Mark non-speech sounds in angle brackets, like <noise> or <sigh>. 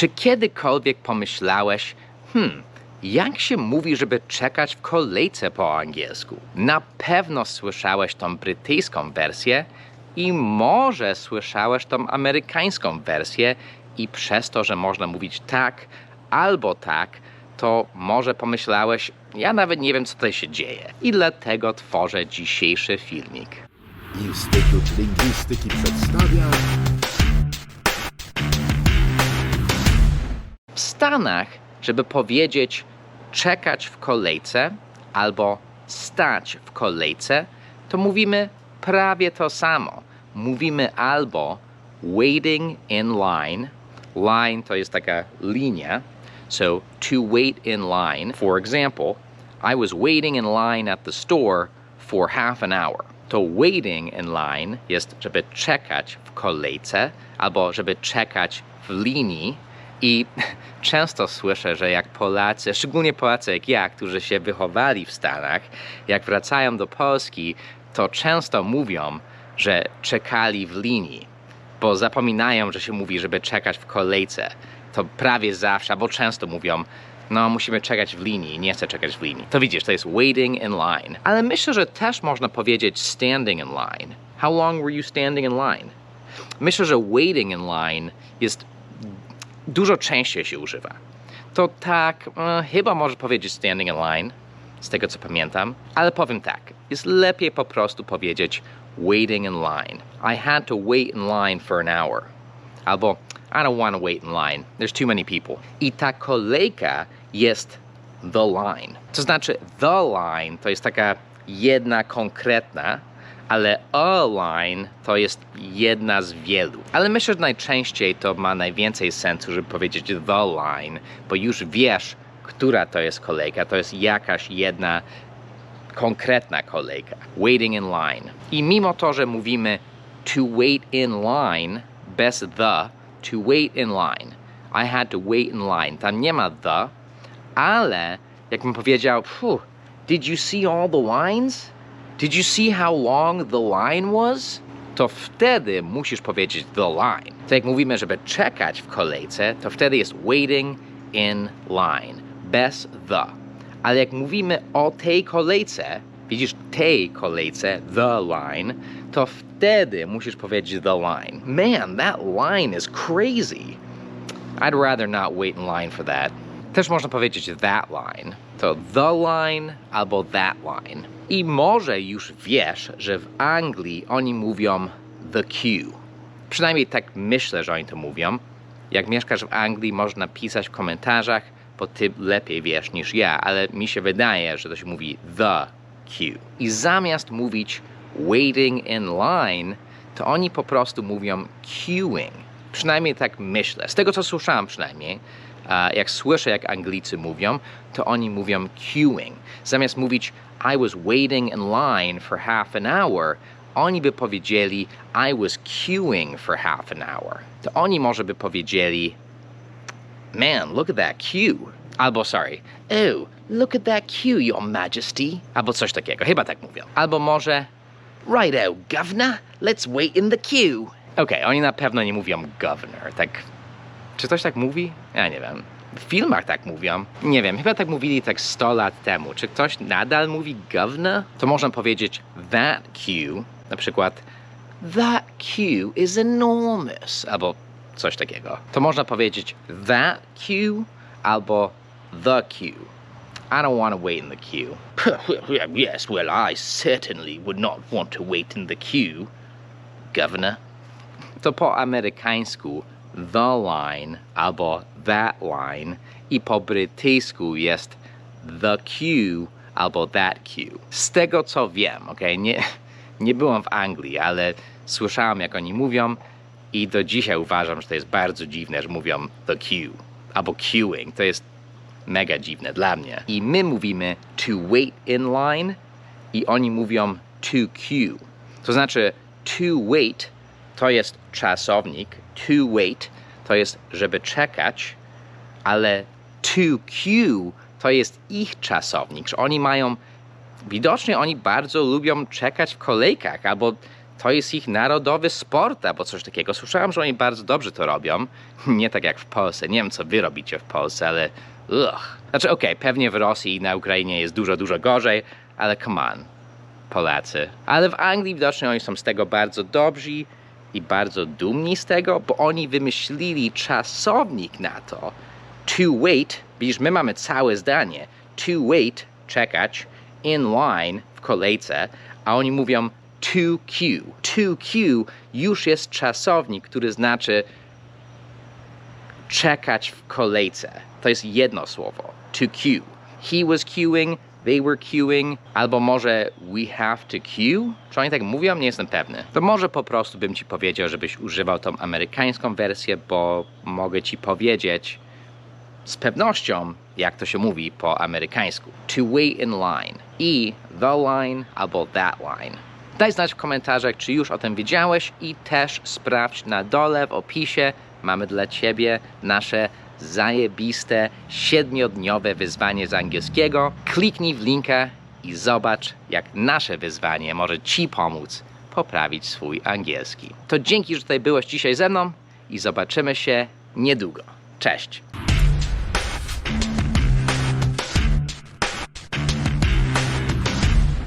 Czy kiedykolwiek pomyślałeś, hmm, jak się mówi, żeby czekać w kolejce po angielsku? Na pewno słyszałeś tą brytyjską wersję i może słyszałeś tą amerykańską wersję i przez to, że można mówić tak albo tak, to może pomyślałeś, ja nawet nie wiem, co tutaj się dzieje. I dlatego tworzę dzisiejszy filmik. Instytut Lingwistyki przedstawia Stanach, żeby powiedzieć czekać w kolejce albo stać w kolejce, to mówimy prawie to samo. Mówimy albo waiting in line. Line to jest taka linia. So to wait in line. For example, I was waiting in line at the store for half an hour. To waiting in line jest, żeby czekać w kolejce albo żeby czekać w linii. I <laughs> często słyszę, że jak Polacy, szczególnie Polacy jak ja, którzy się wychowali w Stanach, jak wracają do Polski, to często mówią, że czekali w linii, bo zapominają, że się mówi, żeby czekać w kolejce. To prawie zawsze, albo często mówią, no musimy czekać w linii, nie chcę czekać w linii. To widzisz, to jest waiting in line. Ale myślę, że też można powiedzieć standing in line. How long were you standing in line? Myślę, że waiting in line jest dużo częściej się używa. To tak, e, chyba może powiedzieć standing in line, z tego co pamiętam, ale powiem tak, jest lepiej po prostu powiedzieć waiting in line. I had to wait in line for an hour. Albo I don't want to wait in line. There's too many people. I ta kolejka jest the line. To znaczy the line to jest taka jedna konkretna, ale a line to jest jedna z wielu. Ale myślę, że najczęściej to ma najwięcej sensu, żeby powiedzieć the line, bo już wiesz, która to jest kolejka. To jest jakaś jedna konkretna kolejka. Waiting in line. I mimo to, że mówimy to wait in line bez the, to wait in line. I had to wait in line. Tam nie ma the, ale jakbym powiedział, "Phew, did you see all the lines? Did you see how long the line was? To wtedy musisz powiedzieć the line. To jak mówimy, żeby czekać w kolejce, to wtedy jest waiting in line. Bez the. Ale jak mówimy o tej kolejce, widzisz tej kolejce, the line, to wtedy musisz powiedzieć the line. Man, that line is crazy. I'd rather not wait in line for that. Też można powiedzieć that line. To the line albo that line. I może już wiesz, że w Anglii oni mówią the queue. Przynajmniej tak myślę, że oni to mówią. Jak mieszkasz w Anglii, można pisać w komentarzach, bo ty lepiej wiesz niż ja, ale mi się wydaje, że to się mówi the queue. I zamiast mówić waiting in line, to oni po prostu mówią queuing. Przynajmniej tak myślę. Z tego co słyszałem przynajmniej, jak słyszę jak Anglicy mówią, to oni mówią queuing. Zamiast mówić I was waiting in line for half an hour, oni by powiedzieli I was queuing for half an hour. To oni może by powiedzieli Man, look at that queue. Albo sorry, oh, look at that queue, your majesty. Albo coś takiego, chyba tak mówią. Albo może Righto, governor, let's wait in the queue. Okej, oni na pewno nie mówią governor, tak... Czy ktoś tak mówi? Ja nie wiem. W filmach tak mówią. Nie wiem, chyba tak mówili tak 100 lat temu. Czy ktoś nadal mówi governor? To można powiedzieć that queue, na przykład That queue is enormous, albo coś takiego. To można powiedzieć that queue albo the queue. I don't want to wait in the queue. <laughs> yes, well, I certainly would not want to wait in the queue, governor. To po amerykańsku the line albo that line i po brytyjsku jest the queue albo that queue. Z tego co wiem, ok, nie, nie byłem w Anglii, ale słyszałem jak oni mówią i do dzisiaj uważam, że to jest bardzo dziwne, że mówią the queue albo queuing. To jest mega dziwne dla mnie. I my mówimy to wait in line i oni mówią to queue. To znaczy to wait to jest czasownik, to wait to jest żeby czekać, ale to queue to jest ich czasownik, że oni mają widocznie oni bardzo lubią czekać w kolejkach albo To jest ich narodowy sport albo coś takiego. Słyszałem, że oni bardzo dobrze to robią. Nie tak jak w Polsce. Nie wiem, co wy robicie w Polsce, ale ugh. Znaczy, okej, pewnie w Rosji i na Ukrainie jest dużo, dużo gorzej, ale come on, Polacy. Ale w Anglii widocznie oni są z tego bardzo dobrzy i bardzo dumni z tego, bo oni wymyślili czasownik na to. To wait, widzisz, my mamy całe zdanie. To wait, czekać, in line, w kolejce, a oni mówią to queue. To queue już jest czasownik, który znaczy czekać w kolejce. To jest jedno słowo. To queue. He was queuing, they were queuing, albo może we have to queue? Czy oni tak mówią? Nie jestem pewny. To może po prostu bym ci powiedział, żebyś używał tą amerykańską wersję, bo mogę ci powiedzieć z pewnością, jak to się mówi po amerykańsku. To wait in line. I the line albo that line. Daj znać w komentarzach, czy już o tym wiedziałeś i też sprawdź na dole w opisie. Mamy dla Ciebie nasze zajebiste siedmiodniowe wyzwanie z angielskiego. Kliknij w linkę i zobacz, jak nasze wyzwanie może Ci pomóc poprawić swój angielski. To dzięki, że tutaj byłeś dzisiaj ze mną i zobaczymy się niedługo. Cześć!